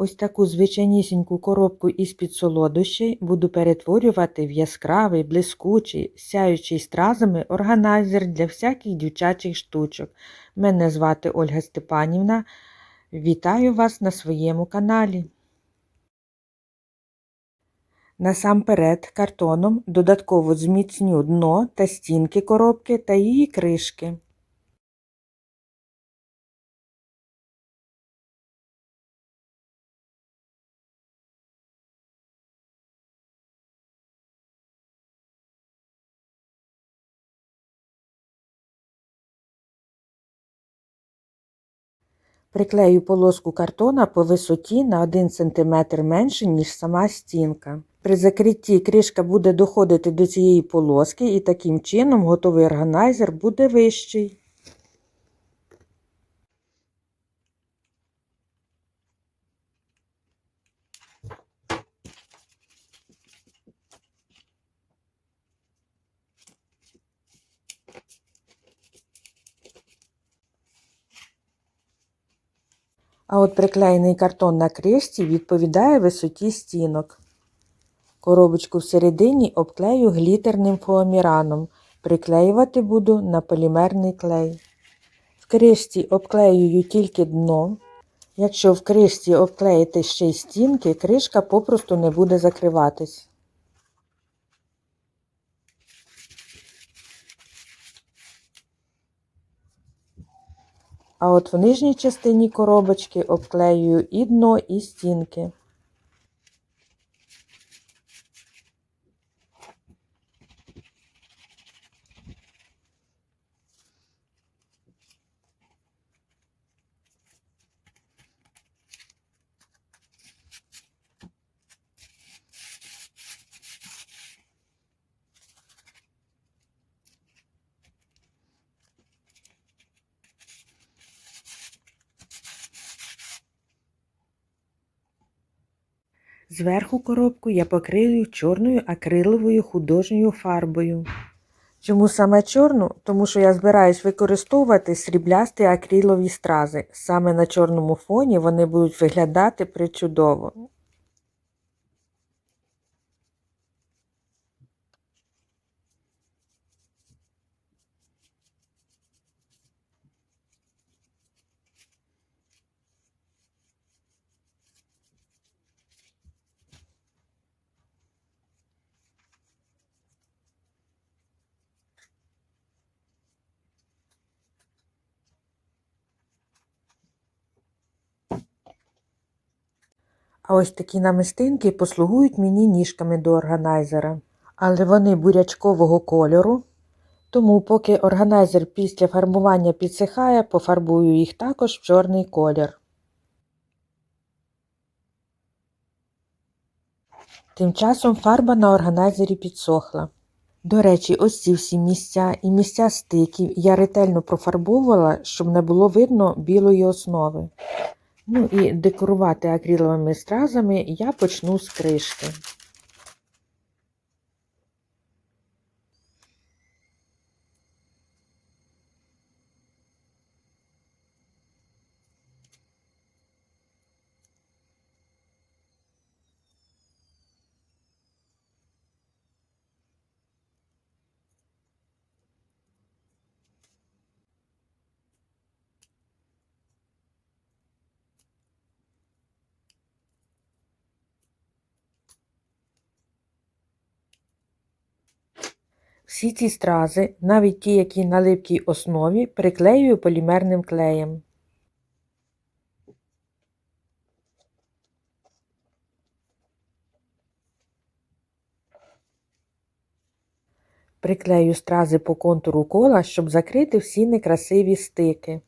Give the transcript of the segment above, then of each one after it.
Ось таку звичайнісіньку коробку із-під солодощей буду перетворювати в яскравий, блискучий, сяючий стразами органайзер для всяких дівчачих штучок. Мене звати Ольга Степанівна. Вітаю вас на своєму каналі. Насамперед картоном додатково зміцню дно та стінки коробки та її кришки. Приклею полоску картона по висоті на 1 см менше, ніж сама стінка. При закритті кришка буде доходити до цієї полоски і таким чином готовий органайзер буде вищий. А от приклеєний картон на кришці відповідає висоті стінок. Коробочку всередині обклею глітерним фоаміраном. Приклеювати буду на полімерний клей. В кришці обклеюю тільки дно. Якщо в кришці обклеїти ще й стінки, кришка попросту не буде закриватись. А от в нижній частині коробочки обклеюю і дно, і стінки. Зверху коробку я покрию чорною акриловою художньою фарбою. Чому саме чорну? Тому що я збираюсь використовувати сріблясті акрилові стрази. Саме на чорному фоні вони будуть виглядати причудово. А ось такі намистинки послугують мені ніжками до органайзера. Але вони бурячкового кольору. Тому, поки органайзер після фарбування підсихає, пофарбую їх також в чорний колір. Тим часом фарба на органайзері підсохла. До речі, ось ці всі місця і місця стиків я ретельно профарбовувала, щоб не було видно білої основи. Ну і декорувати акриловими стразами я почну з кришки. Всі ці стрази, навіть ті, які на липкій основі, приклеюю полімерним клеєм. Приклею стрази по контуру кола, щоб закрити всі некрасиві стики.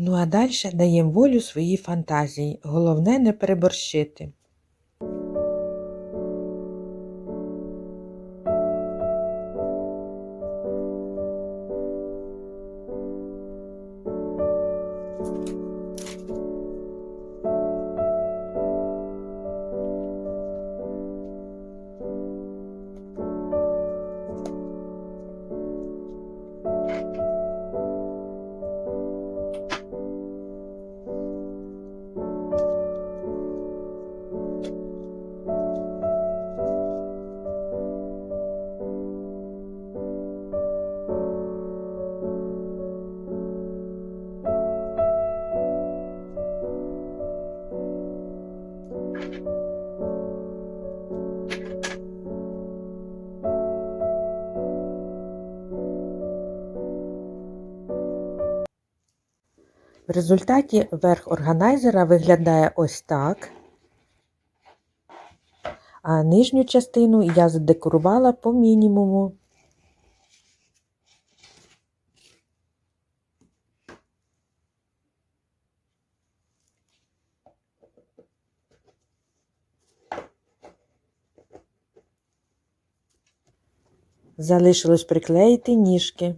Ну а далі даємо волю своїй фантазії. Головне не переборщити. В результаті верх органайзера виглядає ось так. А нижню частину я задекорувала по мінімуму. Залишилось приклеїти ніжки.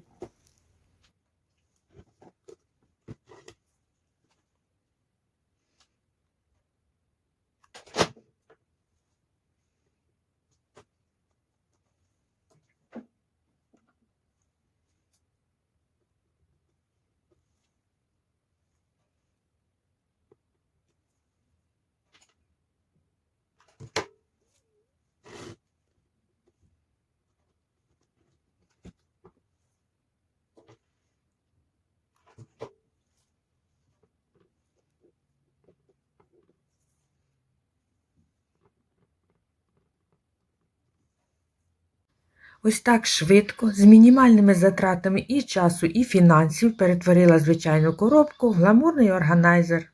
Ось так швидко, з мінімальними затратами і часу, і фінансів перетворила звичайну коробку в гламурний органайзер.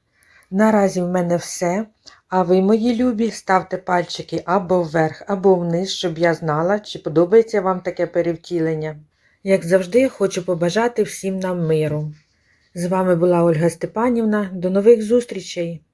Наразі в мене все. А ви, мої любі, ставте пальчики або вверх, або вниз, щоб я знала, чи подобається вам таке перевтілення. Як завжди, хочу побажати всім нам миру. З вами була Ольга Степанівна. До нових зустрічей!